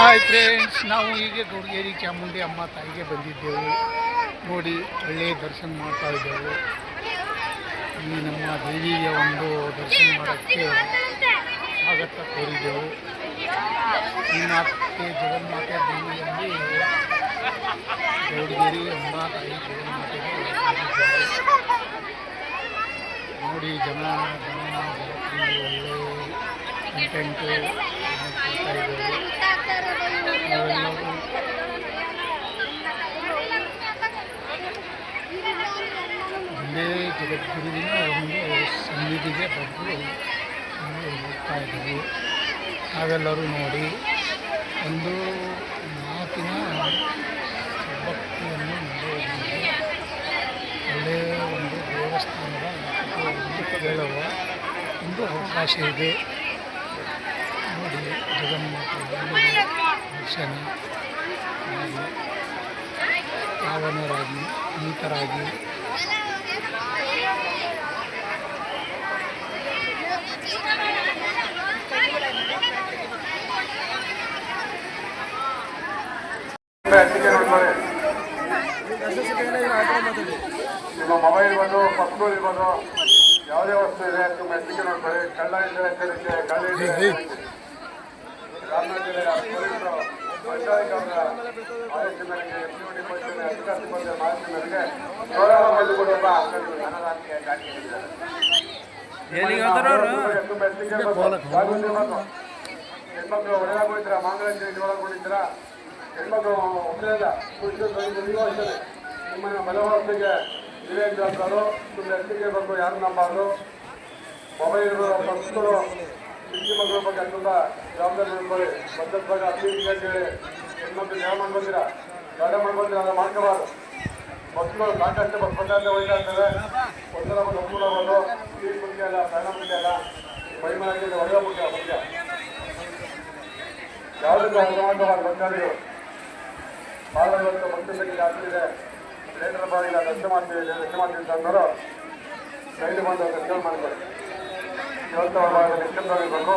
Hi friends ನಾವು ಹೀಗೆ ದುರ್ಗೇರಿ ಚಾಮುಂಡಿ ಅಮ್ಮ ತಾಯಿಗೆ ಬಂದಿದ್ದೆವು. ನೋಡಿ, ಒಳ್ಳೆ ದರ್ಶನ ಮಾಡ್ತಾ ಇದ್ದೆವು. ಇಲ್ಲಿ ನಮ್ಮ ದೇವಿಯ ಒಂದು ದರ್ಶನ ಮಾಡೋಕ್ಕೆ ಸ್ವಾಗತ ಕೋರಿದ್ದೆವು. ಈ ಮಾತೆ ಜಗನ್ಮಾತೆ ದೇವಿಯಲ್ಲಿ ದೊಡ್ಡಗೇರಿ ಅಮ್ಮ ತಾಯಿ ಜಗನ್ಮಾತೆಗೆ ನೋಡಿ, ಜನ ಜನ ಒಳ್ಳೆ ಕಂಟೆಂಟು ಕೊಡ್ತಾ ಇದ್ದೇವೆ ನಾವೆಲ್ಲರೂ ಒಂದೇ ಜಗದ್ಗುರುವಿನ ಒಂದು ಸನ್ನಿಧಿಗೆ ಬಂದು ಹೋಗ್ತಾ ಇದ್ದೀವಿ ನಾವೆಲ್ಲರೂ ನೋಡಿ ಒಂದು ಮಾತಿನ ಭಕ್ತಿಯನ್ನು ನಡೆಯುವುದು ಒಳ್ಳೆಯ ಒಂದು ದೇವಸ್ಥಾನದ ಹೇಳುವ ಒಂದು ಅವಕಾಶ ಇದೆ. ನೋಡಿ, ಜಗನ್ಮಾತೆಯ ದರ್ಶನ ಪಾವನರಾಗಿ, ಪುನೀತರಾಗಿ ನಿಮ್ಮ ಮೊಬೈಲ್ ಇರ್ಬೋದು ಮಕ್ಕಳು ಇರ್ಬೋದು ಯಾವುದೇ ವಸ್ತು ಇದೆ ತುಂಬ ಎಚ್ಚರಿಕೆ ನೋಡ್ತಾರೆ ಕಳ್ಳ ಇದ್ದರೆ ಎಚ್ಚರಿಕೆ ಕಳ್ಳ ಇದ್ದರೆ ಹೆಣ್ಮಕ್ಳು ಒಳಗೆ ಅಧಿಕಾರ ಸಿಬ್ಬಂದಿಯ ಮಾಹಿತಿ ಮೇರೆಗೆ ಹೆಣ್ಮಕ್ಳು ಒಳ್ಳೆಯಲ್ಲ ಪುರುಷರು ಅಷ್ಟೇ. ನಿಮ್ಮನ್ನ ಬಲವರ್ತಿಗೆ ನೀವೇ ಜಾಸ್ತಾರು ತುಂಬ ಎಚ್ಚರಿಕೆ ಬಂದು ಯಾರು ನಂಬಾರು ಮೊಬೈಲ್ ಪರ್ಸ್ಗಳು ಚಿಕ್ಕ ಮಕ್ಕಳ ಬಗ್ಗೆ ತುಂಬ ಜವಾಬ್ದಾರಿ ಮಾಡ್ಕೊಳ್ಳಿ ಭದ್ರತಾಗ ಅಪ್ಲೀಸ್ ಹೇಳಿ ಹೆಣ್ಮಕ್ಳು ಯಾವ ಮಾಡ್ಕೊತೀರಾ ಗಾಡಿ ಮಾಡ್ಕೊತೀರಾ ಅದನ್ನ ಮಾಡ್ಕೋಬಾರ್ದು. ಬಸ್ಗಳು ಸಾಕಷ್ಟು ಬಸ್ ಬಸ್ಸಲ್ಲಿ ಒಯ್ತಾ ಒಂದರ ಬಂದು ಅನುಕೂಲ ಬಂದು ಸೀಟ್ ಮುಖ್ಯ ಅಲ್ಲ ಪ್ರಯಾಣ ಮುಖ್ಯ ಅಲ್ಲ. ಮೈ ಒಳ್ಳೆಯ ಒಳ್ಳೆ ಮುಖ್ಯ ಮುಖ್ಯ ಯಾವುದಕ್ಕೂ ಅನುಮಾನವಾದ ಬಂಗಾಳಿಗಳು ಭಾಳ ಇವತ್ತು ಭಕ್ತರಿಗೆ ಜಾಸ್ತಿ ಇದೆ ಲೇಟರ್ ಬಾರಿಲ್ಲ ದರ್ಶನ ಮಾಡ್ತೀವಿ ದರ್ಶನ ಮಾಡ್ತೀವಿ ಅಂತ ಅಂದರು ಸೈಡ್ ಬಂದು ದರ್ಶನ ಮಾಡ್ಕೊಳ್ಳಿ ಇವತ್ತು ಅವ್ರ ನಿಶ್ಚಿತವಾಗಿರ್ಬೇಕು